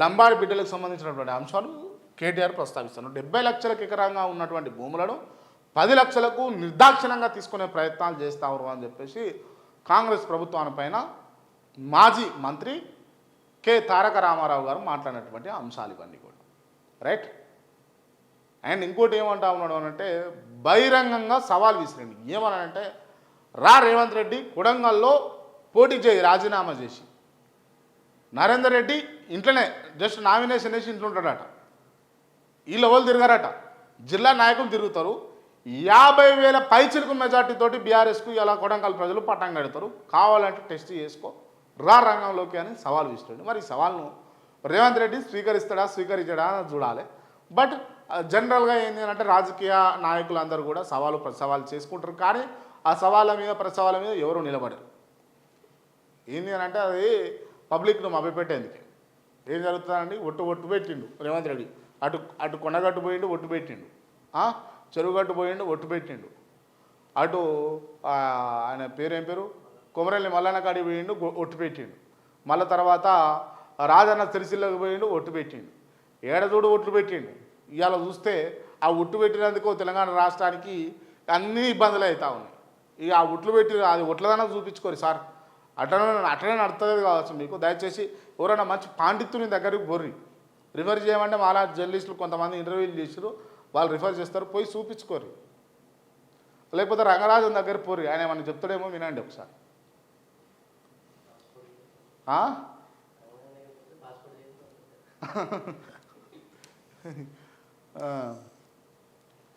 లంబాడి బిడ్డలకు సంబంధించినటువంటి అంశాలు కేటీఆర్ ప్రస్తావిస్తున్నారు. డెబ్బై లక్షలకు ఎకరంగా ఉన్నటువంటి భూములను పది లక్షలకు నిర్దాక్షిణంగా తీసుకునే ప్రయత్నాలు చేస్తారు అని చెప్పేసి కాంగ్రెస్ ప్రభుత్వానిపైన మాజీ మంత్రి కె తారక రామారావు గారు మాట్లాడినటువంటి అంశాలు ఇవన్నీ కూడా. రైట్? అండ్ ఇంకోటి ఏమంటా ఉన్నాడు అని అంటే బహిరంగంగా సవాల్ విసిరండి ఏమనంటే రా రేవంత్ రెడ్డి కొడంగల్లో పోటీ చేయి రాజీనామా చేసి. నరేందర్ రెడ్డి ఇంట్లోనే జస్ట్ నామినేషన్ వేసి ఇంట్లో ఉంటాడట. వీళ్ళు ఎవరు తిరగారట. జిల్లా నాయకులు తిరుగుతారు. యాభై వేల పైచిలకు మెజార్టీతోటి బీఆర్ఎస్కు ఇలా కొడంకల్ ప్రజలు పట్టం కడతారు. కావాలంటే టెస్ట్ చేసుకో. రా రంగంలోకి అని సవాల్ విసిరాడు. మరి ఈ సవాల్ను రేవంత్ రెడ్డి స్వీకరిస్తాడా స్వీకరించడా చూడాలి. బట్ జనరల్గా ఏంటి అంటే రాజకీయ నాయకులందరూ కూడా సవాలు ప్రసవాలు చేసుకుంటారు. కానీ ఆ సవాళ్ళ మీద ప్రసవాల మీద ఎవరు నిలబడరు. ఏంది అని అంటే అది పబ్లిక్ను మభ్యపెట్టేందుకే ఏం జరుగుతుందండి? ఒట్టు ఒట్టు పెట్టిండు రేవంత్ రెడ్డి. అటు అటు కొండగట్టు పోయిండు ఒట్టు పెట్టిండు. చెరువుగట్టు పోయిండు ఒట్టు పెట్టిండు. అటు ఆయన పేరేం పేరు? కొమరల్లి మల్లన్న కాడికి పోయిండు ఒట్టు పెట్టిండు. మళ్ళీ తర్వాత రాజన్న సిరిసిల్లకు పోయిండు ఒట్టు పెట్టిండు. ఏడదూడు ఒట్లు పెట్టిండు? ఇవాళ చూస్తే ఆ ఒట్టు పెట్టినందుకు తెలంగాణ రాష్ట్రానికి అన్ని ఇబ్బందులు అవుతా ఉన్నాయి. ఇక ఆ ఒట్లు పెట్టి అది ఒట్లదన్నా చూపించుకోరు సార్. అట్లనే అట్లనే నడుతుంది కావచ్చు మీకు. దయచేసి ఎవరైనా మంచి పాండిత్యుని దగ్గరికి బొర్రి రిఫర్ చేయమంటే మాలా జర్నలిస్టులు కొంతమంది ఇంటర్వ్యూలు చేసారు వాళ్ళు రిఫర్ చేస్తారు. పోయి చూపించుకోరు లేకపోతే రంగరాజన్ దగ్గర పోరి ఆయన ఏమన్నా చెప్తాడేమో వినండి ఒకసారి. ఆ?